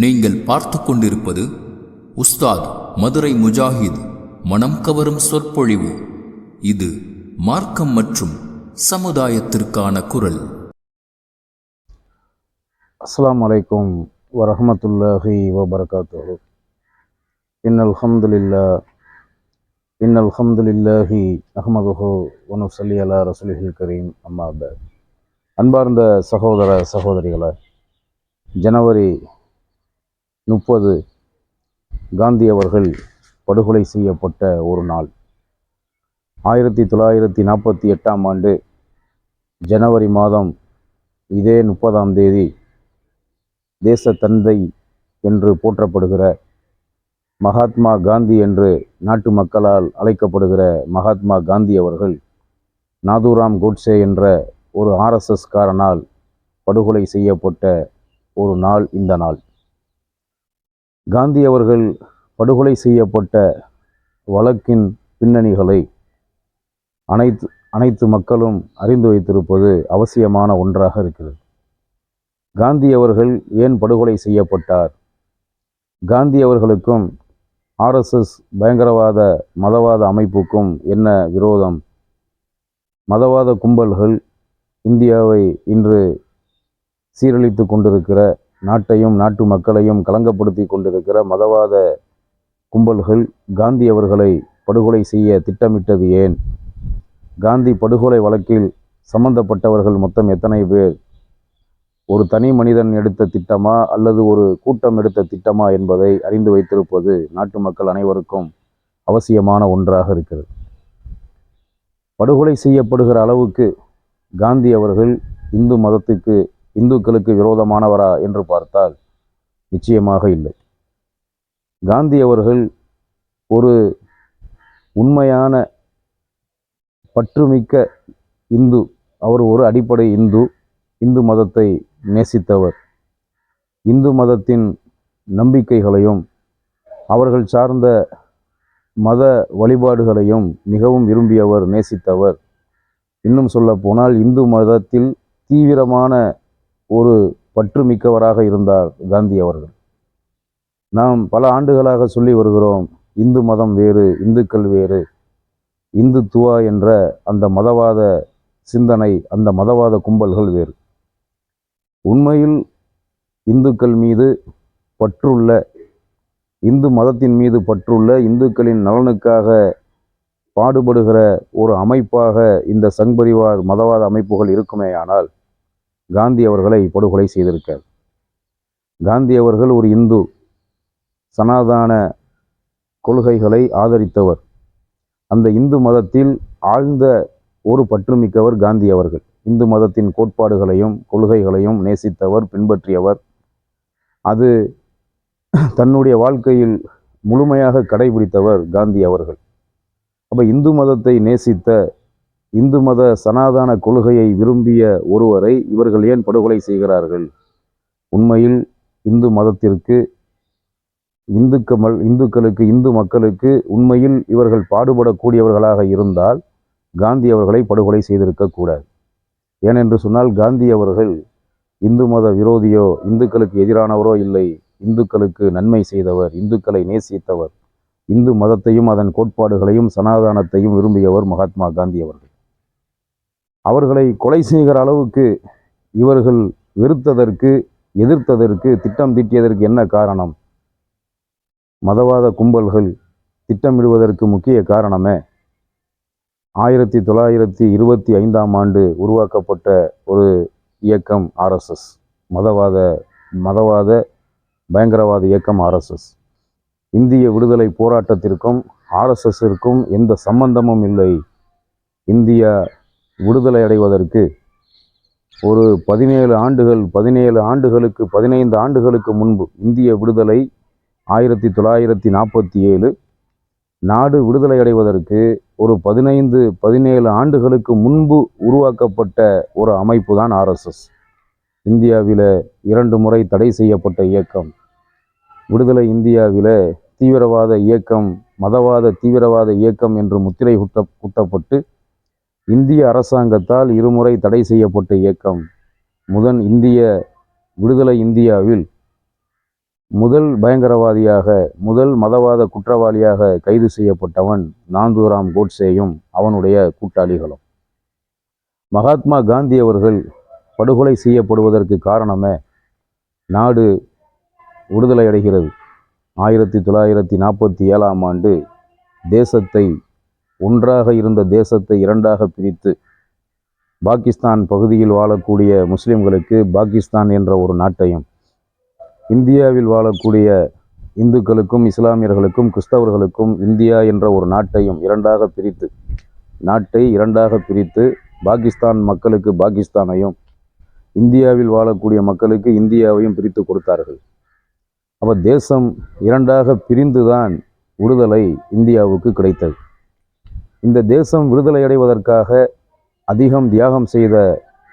நீங்கள் பார்த்து கொண்டிருப்பது உஸ்தாத் மதுரை முஜாஹித் மனம் கவரும் சொற்பொழிவு. இது மார்க்கம் மற்றும் சமுதாயத்திற்கான குரல். அஸ்லாம் வலைக்கும் வரஹ்மத்துல்லாஹி வபரகாத்துஹு. இன்னல் ஹம்துலில்லா இன்னல் ஹம்துலில்லாஹி அஹ்மதுஹு வனுசல்லி அலா ரசூலிஹில் கரீம். அம்மா அன்பார்ந்த சகோதர சகோதரிகளை ஜனவரி முப்பது. காந்தி அவர்கள் படுகொலை செய்யப்பட்ட ஒரு நாள். ஆயிரத்தி தொள்ளாயிரத்தி நாற்பத்தி எட்டாம் ஆண்டு ஜனவரி மாதம் இதே முப்பதாம் தேதி தேச தந்தை என்று போற்றப்படுகிற மகாத்மா காந்தி என்று நாட்டு மக்களால் அழைக்கப்படுகிற மகாத்மா காந்தி அவர்கள் நாதுராம் கோட்சே என்ற ஒரு ஆர்எஸ்எஸ்காரனால் படுகொலை செய்யப்பட்ட ஒரு நாள் இந்த நாள். காந்தி அவர்கள் படுகொலை செய்யப்பட்ட வழக்கின் பின்னணிகளை அனைத்து அனைத்து மக்களும் அறிந்து வைத்திருப்பது அவசியமான ஒன்றாக இருக்கிறது. காந்தி அவர்கள் ஏன் படுகொலை செய்யப்பட்டார்? காந்தி அவர்களுக்கும் ஆர்எஸ்எஸ் பயங்கரவாத மதவாத அமைப்புக்கும் என்ன விரோதம்? மதவாத கும்பல்கள் இந்தியாவை இன்று சீரழித்து கொண்டிருக்கிற நாட்டையும் நாட்டு மக்களையும் கலங்கப்படுத்தி கொண்டிருக்கிற மதவாத கும்பல்கள் காந்தி அவர்களை படுகொலை செய்ய திட்டமிட்டது ஏன்? காந்தி படுகொலை வழக்கில் சம்பந்தப்பட்டவர்கள் மொத்தம் எத்தனை பேர்? ஒரு தனி மனிதன் எடுத்த திட்டமா அல்லது ஒரு கூட்டம் எடுத்த திட்டமா என்பதை அறிந்து வைத்திருப்பது நாட்டு மக்கள் அனைவருக்கும் அவசியமான ஒன்றாக இருக்கிறது. படுகொலை செய்யப்படுகிற அளவுக்கு காந்தி அவர்கள் இந்து மதத்துக்கு இந்துக்களுக்கு விரோதமானவரா என்று பார்த்தால் நிச்சயமாக இல்லை. காந்தி அவர்கள் ஒரு உண்மையான பற்றுமிக்க இந்து அவர் ஒரு அடிப்படை இந்து இந்து மதத்தை நேசித்தவர். இந்து மதத்தின் நம்பிக்கைகளையும் அவர்கள் சார்ந்த மத வழிபாடுகளையும் மிகவும் விரும்பியவர் நேசித்தவர். இன்னும் சொல்ல போனால் இந்து மதத்தில் தீவிரமான ஒரு பற்றுமிக்கவராக இருந்தார் காந்தி அவர்கள். நாம் பல ஆண்டுகளாக சொல்லி வருகிறோம் இந்து மதம் வேறு இந்துக்கள் வேறு. இந்துத்துவா என்ற அந்த மதவாத சிந்தனை அந்த மதவாத கும்பல்கள் வேறு. உண்மையில் இந்துக்கள் மீது பற்றுள்ள இந்து மதத்தின் மீது பற்றுள்ள இந்துக்களின் நலனுக்காக பாடுபடுகிற ஒரு அமைப்பாக இந்த சங்பரிவார் மதவாத அமைப்புகள் இருக்குமேயானால் காந்தி அவர்களை படுகொலை செய்திருக்கார் காந்தி அவர்கள் ஒரு இந்து. சனாதான கொள்கைகளை ஆதரித்தவர். அந்த இந்து மதத்தில் ஆழ்ந்த ஒரு பற்றுமிக்கவர் காந்தி அவர்கள். இந்து மதத்தின் கோட்பாடுகளையும் கொள்கைகளையும் நேசித்தவர் பின்பற்றியவர். அது தன்னுடைய வாழ்க்கையில் முழுமையாக கடைபிடித்தவர் காந்தி அவர்கள். அப்போ இந்து மதத்தை நேசித்த இந்து மத சனாதன கொள்கையை விரும்பிய ஒருவரை இவர்கள் ஏன் படுகொலை செய்கிறார்கள்? உண்மையில் இந்து மதத்திற்கு இந்துக்கமல் இந்துக்களுக்கு இந்து மக்களுக்கு உண்மையில் இவர்கள் பாடுபடக்கூடியவர்களாக இருந்தால் காந்தி அவர்களை படுகொலை செய்திருக்கக்கூடாது ஏனென்று சொன்னால் காந்தி அவர்கள் இந்து மத விரோதியோ இந்துக்களுக்கு எதிரானவரோ இல்லை. இந்துக்களுக்கு நன்மை செய்தவர் இந்துக்களை நேசித்தவர். இந்து மதத்தையும் அதன் கோட்பாடுகளையும் சனாதானத்தையும் விரும்பியவர் மகாத்மா காந்தி அவர்கள். அவர்களை கொலை செய்கிற அளவுக்கு இவர்கள் வெறுத்ததற்கு எதிர்த்ததற்கு திட்டம் தீட்டியதற்கு என்ன காரணம்? மதவாத கும்பல்கள் திட்டமிடுவதற்கு முக்கிய காரணமே? ஆயிரத்தி தொள்ளாயிரத்தி இருபத்தி ஐந்தாம் ஆண்டு உருவாக்கப்பட்ட ஒரு இயக்கம் ஆர்எஸ்எஸ் மதவாத மதவாத பயங்கரவாத இயக்கம் ஆர்எஸ்எஸ் இந்திய விடுதலை போராட்டத்திற்கும் ஆர்எஸ்எஸ்ஸிற்கும் எந்த சம்பந்தமும் இல்லை. இந்தியா விடுதலை அடைவதற்கு ஒரு பதினேழு ஆண்டுகள் பதினேழு ஆண்டுகளுக்கு பதினைந்து ஆண்டுகளுக்கு முன்பு இந்திய விடுதலை ஆயிரத்தி தொள்ளாயிரத்தி நாற்பத்தி ஏழு நாடு விடுதலை அடைவதற்கு ஒரு பதினைந்து பதினேழு ஆண்டுகளுக்கு முன்பு உருவாக்கப்பட்ட ஒரு அமைப்பு தான் ஆர்எஸ்எஸ் இந்தியாவில் இரண்டு முறை தடை செய்யப்பட்ட இயக்கம். விடுதலை இந்தியாவில் தீவிரவாத இயக்கம் மதவாத தீவிரவாத இயக்கம் என்று முத்திரை குட்ட குட்டப்பட்டு இந்திய அரசாங்கத்தால் இருமுறை தடை செய்யப்பட்ட இயக்கம் முதன் இந்திய விடுதலை இந்தியாவில் முதல் பயங்கரவாதியாக முதல் மதவாத குற்றவாளியாக கைது செய்யப்பட்டவன் நாந்தூராம் கோட்சேயும் அவனுடைய கூட்டாளிகளும். மகாத்மா காந்தி அவர்கள் படுகொலை செய்யப்படுவதற்கு காரணமே நாடு விடுதலை அடைகிறது. ஆயிரத்தி தொள்ளாயிரத்தி நாற்பத்தி ஏழாம் ஆண்டு தேசத்தை ஒன்றாக இருந்த தேசத்தை இரண்டாக பிரித்து பாகிஸ்தான் பகுதியில் வாழக்கூடிய முஸ்லிம்களுக்கு பாகிஸ்தான் என்ற ஒரு நாட்டையும். இந்தியாவில் வாழக்கூடிய இந்துக்களுக்கும் இஸ்லாமியர்களுக்கும் கிறிஸ்தவர்களுக்கும் இந்தியா என்ற ஒரு நாட்டையும் இரண்டாக பிரித்து நாட்டை இரண்டாக பிரித்து பாகிஸ்தான் மக்களுக்கு பாகிஸ்தானையும் இந்தியாவில் வாழக்கூடிய மக்களுக்கு இந்தியாவையும் பிரித்து கொடுத்தார்கள். அப்போ தேசம் இரண்டாக பிரிந்துதான் விடுதலை இந்தியாவுக்கு கிடைத்தது. இந்த தேசம் விடுதலை அடைவதற்காக அதிகம் தியாகம் செய்த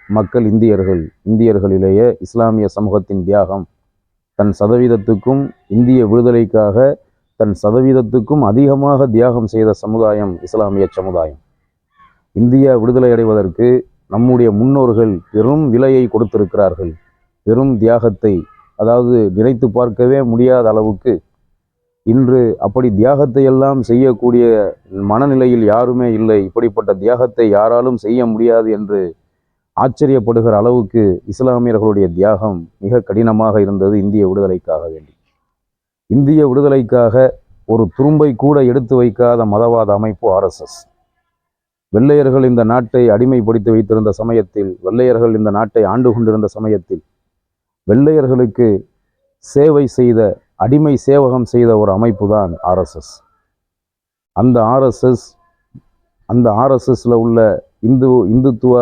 மக்கள் இந்தியர்கள். இந்தியர்களிலேயே இஸ்லாமிய சமூகத்தின் தியாகம். தன் சதவீதத்துக்கும் இந்திய விடுதலைக்காக தன் சதவீதத்துக்கும் அதிகமாக தியாகம் செய்த சமுதாயம் இஸ்லாமிய சமுதாயம். இந்தியா விடுதலை அடைவதற்கு நம்முடைய முன்னோர்கள் பெரும் விலையை கொடுத்திருக்கிறார்கள். பெரும் தியாகத்தை அதாவது நினைத்து பார்க்கவே முடியாத அளவுக்கு இன்று அப்படி தியாகத்தை எல்லாம் செய்யக்கூடிய மனநிலையில் யாருமே இல்லை. இப்படிப்பட்ட தியாகத்தை யாராலும் செய்ய முடியாது என்று ஆச்சரியப்படுகிற அளவுக்கு இஸ்லாமியர்களுடைய தியாகம் மிக கடினமாக இருந்தது இந்திய விடுதலைக்காக வேண்டி. இந்திய விடுதலைக்காக ஒரு துரும்பை கூட எடுத்து வைக்காத மதவாத அமைப்பு ஆர்எஸ்எஸ் வெள்ளையர்கள் இந்த நாட்டை அடிமைப்படுத்தி வைத்திருந்த சமயத்தில் வெள்ளையர்கள் இந்த நாட்டை ஆண்டு கொண்டிருந்த சமயத்தில் வெள்ளையர்களுக்கு சேவை செய்த அடிமை சேவகம் செய்த ஒரு அமைப்பு தான் ஆர்எஸ்எஸ். அந்த ஆர்எஸ்எஸ் அந்த ஆர்எஸ்எஸ்ல உள்ள இந்து இந்துத்துவ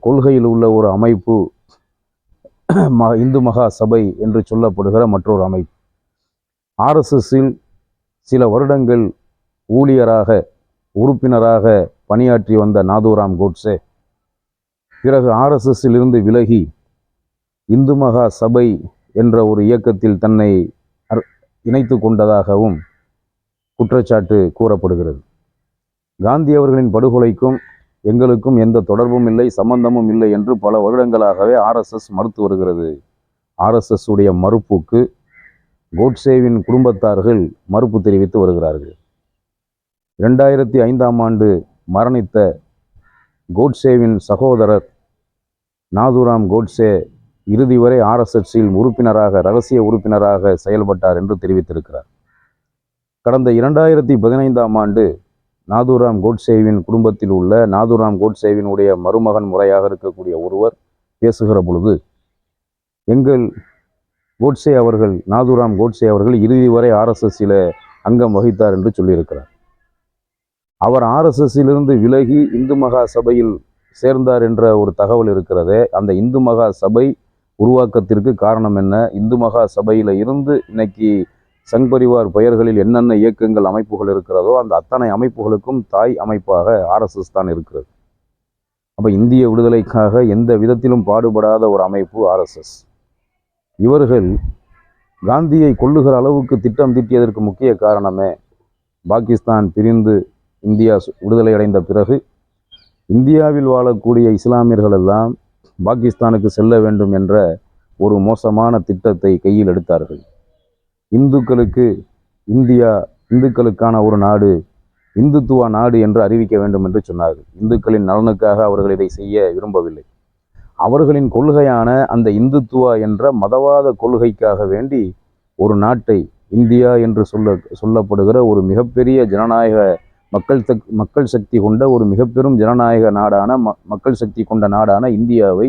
கொள்கையில் உள்ள ஒரு அமைப்பு ம- இந்து மகா சபை என்று சொல்லப்படுகிற மற்றொரு அமைப்பு. ஆர்எஸ்எஸ்ஸில் சில வருடங்கள் ஊழியராக உறுப்பினராக பணியாற்றி வந்த நாதுராம் கோட்ஸே பிறகு ஆர்எஸ்எஸ்ஸில் இருந்து விலகி இந்து மகா சபை என்ற ஒரு இயக்கத்தில் தன்னை இணைத்து கொண்டதாகவும் குற்றச்சாட்டு கூறப்படுகிறது. காந்தி அவர்களின் படுகொலைக்கும் எங்களுக்கும் எந்த தொடர்பும் இல்லை சம்பந்தமும் இல்லை என்று பல வருடங்களாகவே ஆர்எஸ்எஸ் மறுத்து வருகிறது. ஆர்எஸ்எஸ் உடைய மறுப்புக்கு கோட்சேவின் குடும்பத்தார்கள் மறுப்பு தெரிவித்து வருகிறார்கள். இரண்டாயிரத்தி ஐந்தாம் ஆண்டு மரணித்த கோட்சேவின் சகோதரர் நாதுராம் கோட்சே இறுதி வரை ஆர்எஸ்எஸ்ஸில் உறுப்பினராக ரகசிய உறுப்பினராக செயல்பட்டார் என்று தெரிவித்திருக்கிறார். கடந்த இரண்டாயிரத்தி பதினைந்தாம் ஆண்டு நாதுராம் கோட்சேவின் குடும்பத்தில் உள்ள நாதுராம் கோட்சேவினுடைய மருமகன் முறையாக இருக்கக்கூடிய ஒருவர் பேசுகிற பொழுது எங்கள் கோட்சே அவர்கள் நாதுராம் கோட்சே அவர்கள் இறுதி வரை ஆர்எஸ்எஸ்சியில் அங்கம் வகித்தார் என்று சொல்லியிருக்கிறார். அவர் ஆர்எஸ்எஸ்ஸிலிருந்து விலகி இந்து மகா சபையில் சேர்ந்தார் என்ற ஒரு தகவல் இருக்கிறதே அந்த இந்து மகா சபை உருவாக்கத்திற்கு காரணம் என்ன? இந்து மகா சபையில் இருந்து இன்னைக்கு சங் பரிவார் பெயர்களில் என்னென்ன இயக்கங்கள் அமைப்புகள் இருக்கிறதோ அந்த அத்தனை அமைப்புகளுக்கும் தாய் அமைப்பாக ஆர்எஸ்எஸ் தான் இருக்கிறது. அப்போ இந்திய விடுதலைக்காக எந்த விதத்திலும் பாடுபடாத ஒரு அமைப்பு ஆர்எஸ்எஸ் இவர்கள் காந்தியை கொள்ளுகிற அளவுக்கு திட்டம் தீட்டியதற்கு முக்கிய காரணமே பாகிஸ்தான் பிரிந்து இந்தியா சு- விடுதலை அடைந்த பிறகு இந்தியாவில் வாழக்கூடிய இஸ்லாமியர்கள் எல்லாம் பாகிஸ்தானுக்கு செல்ல வேண்டும் என்ற ஒரு மோசமான திட்டத்தை கையில் எடுத்தார்கள். இந்துக்களுக்கு இந்தியா இந்துக்களுக்கான ஒரு நாடு இந்துத்துவ நாடு என்று அறிவிக்க வேண்டும் என்று சொன்னார்கள். இந்துக்களின் நலனுக்காக அவர்கள் இதை செய்ய விரும்பவில்லை. அவர்களின் கொள்கையான அந்த இந்துத்துவா என்ற மதவாத கொள்கைக்காக வேண்டி ஒரு நாட்டை இந்தியா என்று சொல்ல சொல்லப்படுகிற ஒரு மிகப்பெரிய ஜனநாயக மக்கள் தக் மக்கள் சக்தி கொண்ட ஒரு மிகப்பெரும் ஜனநாயக நாடான ம மக்கள் சக்தி கொண்ட நாடான இந்தியாவை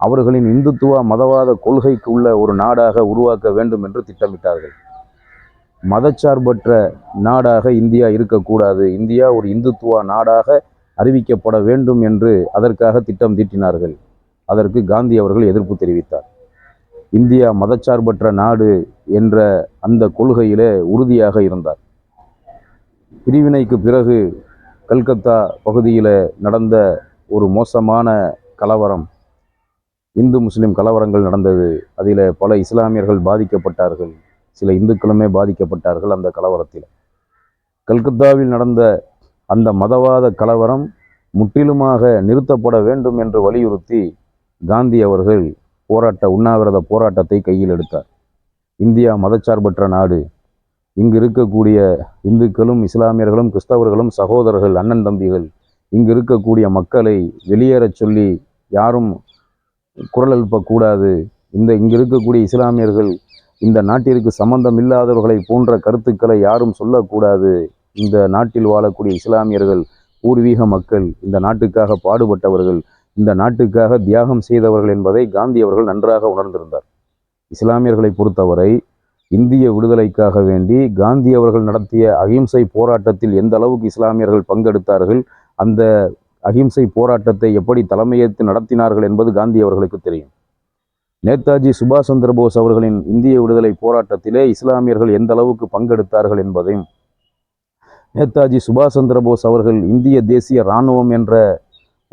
அவர்களின் இந்துத்துவ மதவாத கொள்கைக்கு உள்ள ஒரு நாடாக உருவாக்க வேண்டும் என்று திட்டமிட்டார்கள். மதச்சார்பற்ற நாடாக இந்தியா இருக்கக்கூடாது. இந்தியா ஒரு இந்துத்துவ நாடாக அறிவிக்கப்பட வேண்டும் என்று அதற்காக திட்டம் தீட்டினார்கள். அதற்கு காந்தி அவர்கள் எதிர்ப்பு தெரிவித்தார். இந்தியா மதச்சார்பற்ற நாடு என்ற அந்த கொள்கையிலே உறுதியாக இருந்தார். பிரிவினைக்கு பிறகு கல்கத்தா பகுதியில் நடந்த ஒரு மோசமான கலவரம். இந்து முஸ்லீம் கலவரங்கள் நடந்தது. அதில் பல இஸ்லாமியர்கள் பாதிக்கப்பட்டார்கள். சில இந்துக்களுமே பாதிக்கப்பட்டார்கள் அந்த கலவரத்தில். கல்கத்தாவில் நடந்த அந்த மதவாத கலவரம் முற்றிலுமாக நிறுத்தப்பட வேண்டும் என்று வலியுறுத்தி காந்தி அவர்கள் போராட்ட உண்ணாவிரத போராட்டத்தை கையில் எடுத்தார். இந்தியா மதச்சார்பற்ற நாடு. இங்கு இருக்கக்கூடிய இந்துக்களும் இஸ்லாமியர்களும் கிறிஸ்தவர்களும் சகோதரர்கள் அண்ணன் தம்பிகள் இங்கு இருக்கக்கூடிய மக்களை வெளியேறச் சொல்லி யாரும் குரல் எழுப்பக்கூடாது. இந்த இங்கு இருக்கக்கூடிய இஸ்லாமியர்கள் இந்த நாட்டிற்கு சம்பந்தம் இல்லாதவர்களை போன்ற கருத்துக்களை யாரும் சொல்லக்கூடாது. இந்த நாட்டில் வாழக்கூடிய இஸ்லாமியர்கள் பூர்வீக மக்கள் இந்த நாட்டுக்காக பாடுபட்டவர்கள் இந்த நாட்டுக்காக தியாகம் செய்தவர்கள் என்பதை காந்தி அவர்கள் நன்றாக உணர்ந்திருந்தார். இஸ்லாமியர்களை பொறுத்தவரை இந்திய விடுதலைக்காக வேண்டி காந்தி அவர்கள் நடத்திய அகிம்சை போராட்டத்தில் எந்த அளவுக்கு இஸ்லாமியர்கள் பங்கெடுத்தார்கள் அந்த அகிம்சை போராட்டத்தை எப்படி தலைமையேற்று நடத்தினார்கள் என்பது காந்தி அவர்களுக்கு தெரியும். நேதாஜி சுபாஷ் சந்திரபோஸ் அவர்களின் இந்திய விடுதலை போராட்டத்திலே இஸ்லாமியர்கள் எந்த அளவுக்கு பங்கெடுத்தார்கள் என்பதையும் நேதாஜி சுபாஷ் சந்திரபோஸ் அவர்கள் இந்திய தேசிய இராணுவம் என்ற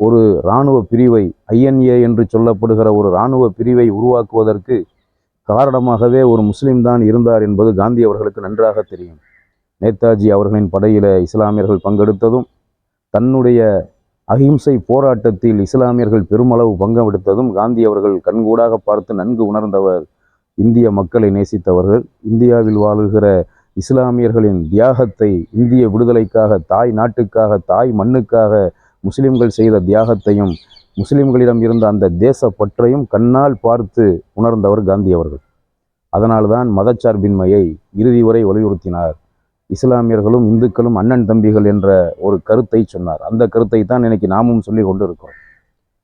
ஒரு இராணுவ பிரிவை ஐஎன்ஏ என்று சொல்லப்படுகிற ஒரு இராணுவ பிரிவை உருவாக்குவதற்கு காரணமாகவே ஒரு முஸ்லீம் தான் இருந்தார் என்பது காந்தி அவர்களுக்கு நன்றாக தெரியும். நேதாஜி அவர்களின் படையில இஸ்லாமியர்கள் பங்கெடுத்ததும் தன்னுடைய அகிம்சை போராட்டத்தில் இஸ்லாமியர்கள் பெருமளவு பங்கெடுத்ததும் காந்தி அவர்கள் கண்கூடாக பார்த்து நன்கு உணர்ந்தவர் இந்திய மக்களை நேசித்தவர்கள். இந்தியாவில் வாழுகிற இஸ்லாமியர்களின் தியாகத்தை இந்திய விடுதலைக்காக தாய் நாட்டுக்காக தாய் மண்ணுக்காக முஸ்லிம்கள் செய்த தியாகத்தையும் முஸ்லிம்களிடம் இருந்த அந்த தேச பற்றையும் கண்ணால் பார்த்து உணர்ந்தவர் காந்தி அவர்கள். அதனால்தான் மதச்சார்பின்மையை இறுதி வரை வலியுறுத்தினார். இஸ்லாமியர்களும் இந்துக்களும் அண்ணன் தம்பிகள் என்ற ஒரு கருத்தை சொன்னார். அந்த கருத்தை தான் இன்னைக்கு நாமும் சொல்லி கொண்டு இருக்கிறோம்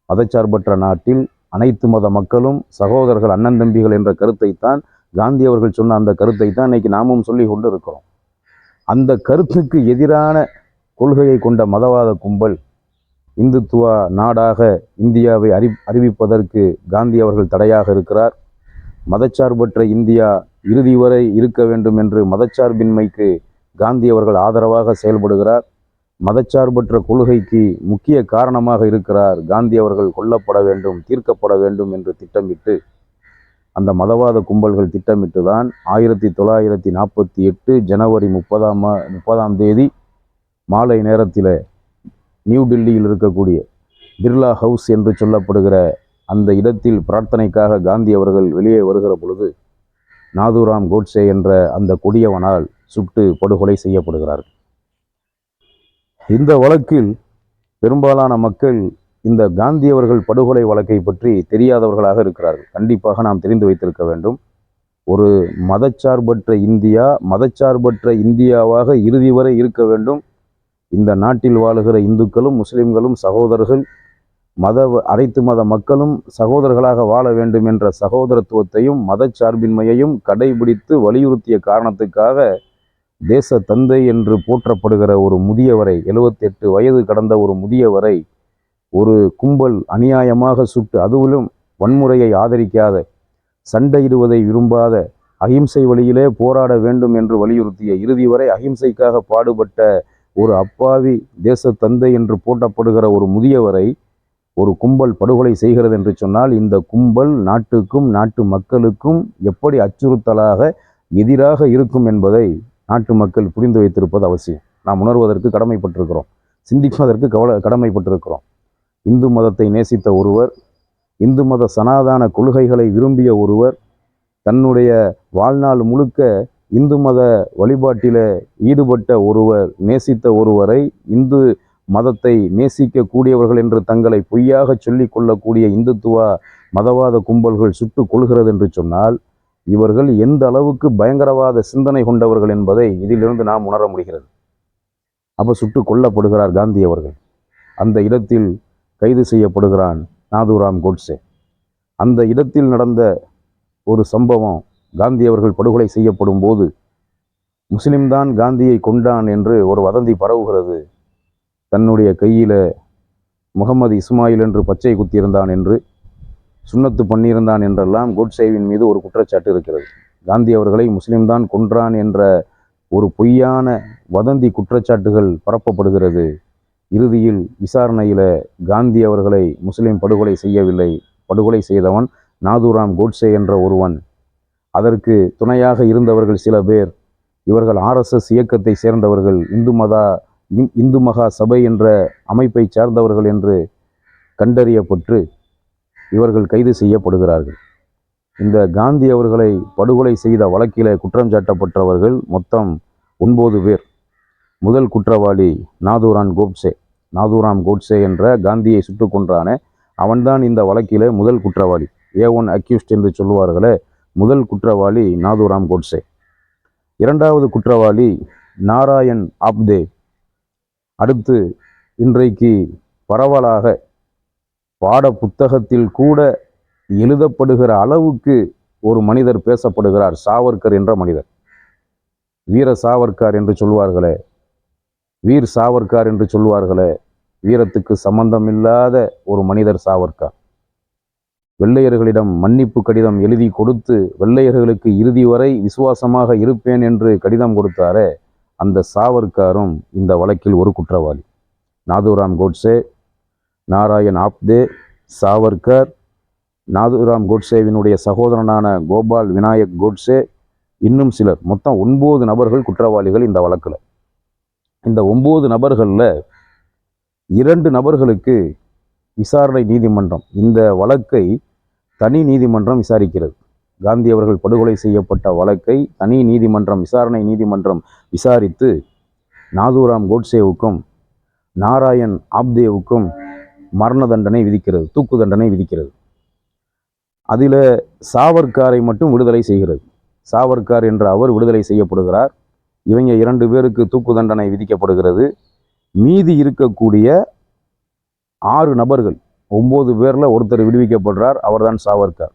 மதச்சார்பற்ற நாட்டில் அனைத்து மத மக்களும் சகோதரர்கள் அண்ணன் தம்பிகள் என்ற கருத்தை தான் காந்தி அவர்கள் சொன்ன அந்த கருத்தை தான் இன்னைக்கு நாமும் சொல்லி கொண்டு இருக்கிறோம் அந்த கருத்துக்கு எதிரான கொள்கையை கொண்ட மதவாத கும்பல் இந்துத்துவ நாடாக இந்தியாவை அறி அறிவிப்பதற்கு காந்தி அவர்கள் தடையாக இருக்கிறார். மதச்சார்பற்ற இந்தியா இறுதி வரை இருக்க வேண்டும் என்று மதச்சார்பின்மைக்கு காந்தி அவர்கள் ஆதரவாக செயல்படுகிறார். மதச்சார்பற்ற கொள்கைக்கு முக்கிய காரணமாக இருக்கிறார். காந்தி அவர்கள் கொல்லப்பட வேண்டும் தீர்க்கப்பட வேண்டும் என்று திட்டமிட்டு அந்த மதவாத கும்பல்கள் திட்டமிட்டு தான் ஆயிரத்தி தொள்ளாயிரத்தி நாற்பத்தி எட்டு ஜனவரி முப்பதாம் முப்பதாம் தேதி மாலை நேரத்தில் நியூ டெல்லியில் இருக்கக்கூடிய பிர்லா ஹவுஸ் என்று சொல்லப்படுகிற அந்த இடத்தில் பிரார்த்தனைக்காக காந்தி அவர்கள் வெளியே வருகிற பொழுது நாதுராம் கோட்சே என்ற அந்த கொடியவனால் சுட்டு படுகொலை செய்யப்படுகிறார். இந்த வழக்கில் பெரும்பாலான மக்கள் இந்த காந்தி அவர்கள் படுகொலை வழக்கை பற்றி தெரியாதவர்களாக இருக்கிறார்கள். கண்டிப்பாக நாம் தெரிந்து வைத்திருக்க வேண்டும். ஒரு மதச்சார்பற்ற இந்தியா மதச்சார்பற்ற இந்தியாவாக இறுதி வரை இருக்க வேண்டும். இந்த நாட்டில் வாழுகிற இந்துக்களும் முஸ்லிம்களும் சகோதரர்கள் மத அனைத்து மத மக்களும் சகோதரர்களாக வாழ வேண்டும் என்ற சகோதரத்துவத்தையும் மதச்சார்பின்மையையும் கடைபிடித்து வலியுறுத்திய காரணத்துக்காக தேச தந்தை என்று போற்றப்படுகிற ஒரு முதியவரை 78 வயது கடந்த ஒரு முதியவரை ஒரு கும்பல் அநியாயமாக சுட்டு அதுவிலும் வன்முறையை ஆதரிக்காத சண்டையிடுவதை விரும்பாத அகிம்சை வழியிலே போராட வேண்டும் என்று வலியுறுத்திய இறுதி வரை அகிம்சைக்காக பாடுபட்ட ஒரு அப்பாவி தேச தந்தை என்று போட்டப்படுகிற ஒரு முதியவரை ஒரு கும்பல் படுகொலை செய்கிறது என்று சொன்னால் இந்த கும்பல் நாட்டுக்கும் நாட்டு மக்களுக்கும் எப்படி அச்சுறுத்தலாக எதிராக இருக்கும் என்பதை நாட்டு மக்கள் புரிந்து வைத்திருப்பது அவசியம். நாம் உணர்வதற்கு கடமைப்பட்டிருக்கிறோம். சிந்திப்பதற்கு கவலை கடமைப்பட்டிருக்கிறோம். இந்து மதத்தை நேசித்த ஒருவர் இந்து மத சனாதான கொள்கைகளை விரும்பிய ஒருவர் தன்னுடைய வாழ்நாள் முழுக்க இந்து மத வழிபாட்டில் ஈடுபட்ட ஒருவர் நேசித்த ஒருவரை இந்து மதத்தை நேசிக்கக்கூடியவர்கள் என்று தங்களை பொய்யாக சொல்லிக் கொள்ளக்கூடிய இந்துத்துவ மதவாத கும்பல்கள் சுட்டு கொள்கிறது என்று சொன்னால் இவர்கள் எந்த அளவுக்கு பயங்கரவாத சிந்தனை கொண்டவர்கள் என்பதை இதிலிருந்து நாம் உணர முடிகிறது. அப்போ சுட்டு கொல்லப்படுகிறார் காந்தி அவர்கள். அந்த இடத்தில் கைது செய்யப்படுகிறான் நாதுராம் கோட்ஸே. அந்த இடத்தில் நடந்த ஒரு சம்பவம் காந்தி அவர்கள் படுகொலை செய்யப்படும் போது முஸ்லிம்தான் காந்தியை கொண்டான் என்று ஒரு வதந்தி பரவுகிறது. தன்னுடைய கையில் முகமது இஸ்மாயில் என்று பச்சை குத்தியிருந்தான் என்று சுண்ணத்து பண்ணியிருந்தான் என்றெல்லாம் கோட்சேவின் மீது ஒரு குற்றச்சாட்டு இருக்கிறது. காந்தி அவர்களை முஸ்லிம்தான் கொன்றான் என்ற ஒரு பொய்யான வதந்தி குற்றச்சாட்டுகள் பரப்பப்படுகிறது. இறுதியில் விசாரணையில் காந்தி அவர்களை முஸ்லிம் படுகொலை செய்யவில்லை. படுகொலை செய்தவன் நாதுராம் கோட்சே என்ற ஒருவன். அதற்கு துணையாக இருந்தவர்கள் சில பேர். இவர்கள் ஆர்எஸ்எஸ் இயக்கத்தை சேர்ந்தவர்கள். இந்து மதா இந்- இந்து மகா சபை என்ற அமைப்பை சார்ந்தவர்கள் என்று கண்டறியப்பட்டு இவர்கள் கைது செய்யப்படுகிறார்கள். இந்த காந்தி அவர்களை படுகொலை செய்த வழக்கில் குற்றம் சாட்டப்பட்டவர்கள் மொத்தம் ஒன்பது பேர். முதல் குற்றவாளி நாதுரான் கோட்சே நாதுராம் கோட்சே என்ற காந்தியை சுட்டுக் கொன்றான. அவன்தான் இந்த வழக்கில் முதல் குற்றவாளி. ஏ ஒன் அக்யூஸ்ட் என்று சொல்லுவார்களே முதல் குற்றவாளி நாதுராம் கோட்சே இரண்டாவது குற்றவாளி நாராயண் ஆப்தே. அடுத்து இன்றைக்கு பரவலாக பாட புத்தகத்தில் கூட எழுதப்படுகிற அளவுக்கு ஒரு மனிதர் பேசப்படுகிறார் சாவர்கர் என்ற மனிதர். வீர சாவர்கார் என்று சொல்வார்களே. வீர் சாவர்கார் என்று சொல்வார்களே. வீரத்துக்கு சம்பந்தமில்லாத ஒரு மனிதர் சாவர்கார். வெள்ளையர்களிடம் மன்னிப்பு கடிதம் எழுதி கொடுத்து வெள்ளையர்களுக்கு இறுதி வரை விசுவாசமாக இருப்பேன் என்று கடிதம் கொடுத்தாரே அந்த சாவர்காரும் இந்த வழக்கில் ஒரு குற்றவாளி. நாதுராம் கோட்சே நாராயண் ஆப்தே சாவர்கர் நாதுராம் கோட்சேவினுடைய சகோதரனான கோபால் விநாயக் கோட்சே இன்னும் சிலர். மொத்தம் ஒன்பது நபர்கள் குற்றவாளிகள் இந்த வழக்கில். இந்த ஒம்பது நபர்களில் இரண்டு நபர்களுக்கு விசாரணை நீதிமன்றம் இந்த வழக்கை தனி நீதிமன்றம் விசாரிக்கிறது. காந்தி அவர்கள் படுகொலை செய்யப்பட்ட வழக்கை தனி நீதிமன்றம் விசாரணை நீதிமன்றம் விசாரித்து நாதுராம் கோட்சேவுக்கும் நாராயண் ஆப்தேவுக்கும் மரண தண்டனை விதிக்கிறது தூக்கு தண்டனை விதிக்கிறது. அதில் சாவர்காரை மட்டும் விடுதலை செய்கிறது. சாவர்கார் என்ற அவர் விடுதலை செய்யப்படுகிறார். இவங்க இரண்டு பேருக்கு தூக்கு தண்டனை விதிக்கப்படுகிறது. மீதி இருக்கக்கூடிய ஆறு நபர்கள் ஒம்பது பேரில் ஒருத்தர் விடுவிக்கப்படுறார் அவர்தான் சாவர்கார்.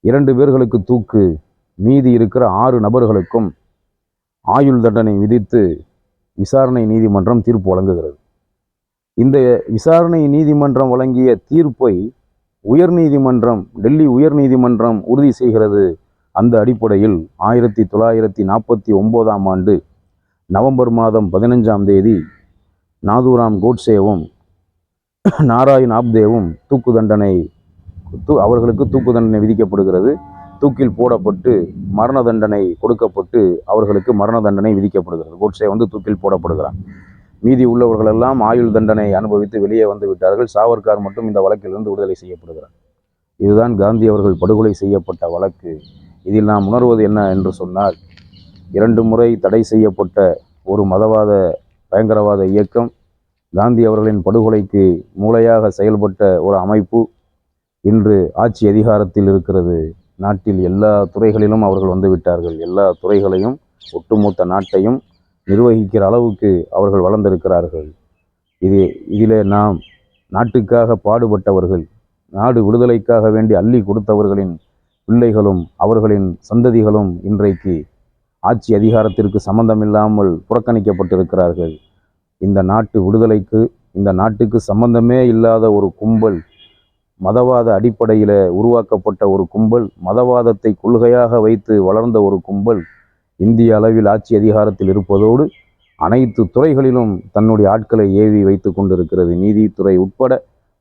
இரண்டு பேர்களுக்கு தூக்கு மீதி இருக்கிற ஆறு நபர்களுக்கும் ஆயுள் தண்டனை விதித்து விசாரணை நீதிமன்றம் தீர்ப்பு வழங்குகிறது. இந்த விசாரணை நீதிமன்றம் வழங்கிய தீர்ப்பை உயர்நீதிமன்றம் டெல்லி உயர்நீதிமன்றம் உறுதி செய்கிறது. அந்த அடிப்படையில் ஆயிரத்தி தொள்ளாயிரத்தி நாற்பத்தி ஒம்போதாம் ஆண்டு நவம்பர் மாதம் பதினஞ்சாம் தேதி நாதுராம் கோட்சேவும் நாராயண் ஆப்தேவும் தூக்கு தண்டனை தூ அவர்களுக்கு தூக்கு தண்டனை விதிக்கப்படுகிறது. தூக்கில் போடப்பட்டு மரண தண்டனை கொடுக்கப்பட்டு அவர்களுக்கு மரண தண்டனை விதிக்கப்படுகிறது. கோட்ஸே வந்து தூக்கில் போடப்படுகிறார் மீதி உள்ளவர்களெல்லாம் ஆயுள் தண்டனை அனுபவித்து வெளியே வந்து விட்டார்கள். சாவர்கார் மட்டும் இந்த வழக்கிலிருந்து விடுதலை செய்யப்படுகிறார். இதுதான் காந்தி அவர்கள் படுகொலை செய்யப்பட்ட வழக்கு. இதில் நாம் உணர்வது என்ன என்று சொன்னால் இரண்டு முறை தடை செய்யப்பட்ட ஒரு மதவாத பயங்கரவாத இயக்கம் காந்தி அவர்களின் படுகொலைக்கு மூளையாக செயல்பட்ட ஒரு அமைப்பு இன்று ஆட்சி அதிகாரத்தில் இருக்கிறது. நாட்டில் எல்லா துறைகளிலும் அவர்கள் வந்துவிட்டார்கள் எல்லா துறைகளையும் ஒட்டுமொத்த நாட்டையும் நிர்வகிக்கிற அளவுக்கு அவர்கள் வளர்ந்திருக்கிறார்கள். இது இதிலே நாம் நாட்டுக்காக பாடுபட்டவர்கள் நாடு விடுதலைக்காக வேண்டி அள்ளி கொடுத்தவர்களின் பிள்ளைகளும் அவர்களின் சந்ததிகளும் இன்றைக்கு ஆட்சி அதிகாரத்திற்கு சம்பந்தமில்லாமல் புறக்கணிக்கப்பட்டிருக்கிறார்கள். இந்த நாட்டு விடுதலைக்கு இந்த நாட்டுக்கு சம்பந்தமே இல்லாத ஒரு கும்பல் மதவாத அடிப்படையில் உருவாக்கப்பட்ட ஒரு கும்பல் மதவாதத்தை கொள்கையாக வைத்து வளர்ந்த ஒரு கும்பல் இந்திய அளவில் ஆட்சி அதிகாரத்தில் இருப்பதோடு அனைத்து துறைகளிலும் தன்னுடைய ஆட்களை ஏவி வைத்து கொண்டிருக்கிறது. நீதித்துறை உட்பட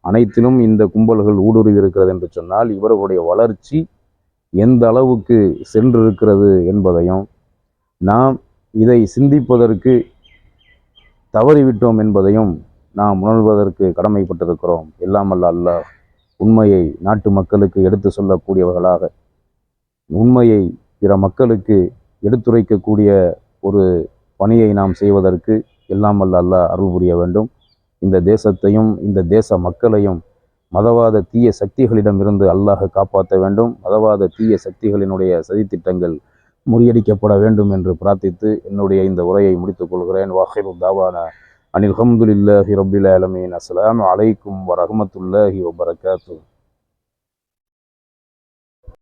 அனைத்திலும் இந்த கும்பல்கள் ஊடுருவி இருக்கிறது என்று சொன்னால் இவர்களுடைய வளர்ச்சி எந்த அளவுக்கு சென்றிருக்கிறது என்பதையும் நாம் இதை சிந்திப்பதற்கு தவறிவிட்டோம் என்பதையும் நாம் உணர்வதற்கு கடமைப்பட்டிருக்கிறோம். எல்லாம் அல்ல உண்மையை நாட்டு மக்களுக்கு எடுத்து சொல்லக்கூடியவர்களாக உண்மையை பிற மக்களுக்கு எடுத்துரைக்கக்கூடிய ஒரு பணியை நாம் செய்வதற்கு எல்லாம் அல்ல அல்லாஹ் அருள் புரிய வேண்டும். இந்த தேசத்தையும் இந்த தேச மக்களையும் மதவாத தீய சக்திகளிடமிருந்து அல்லாஹ் காப்பாற்ற வேண்டும். மதவாத தீய சக்திகளினுடைய சதித்திட்டங்கள் முறியடிக்கப்பட வேண்டும் என்று பிரார்த்தித்து என்னுடைய இந்த உரையை முடித்துக் கொள்கிறேன். வாஹிரு தாவான அனில் ஹம்துலில்லாஹி ரபில் அலமீன் அஸ்லாம் அலைக்கும் வரஹ்மத்துல்லாஹி வபரகாத்துஹ்.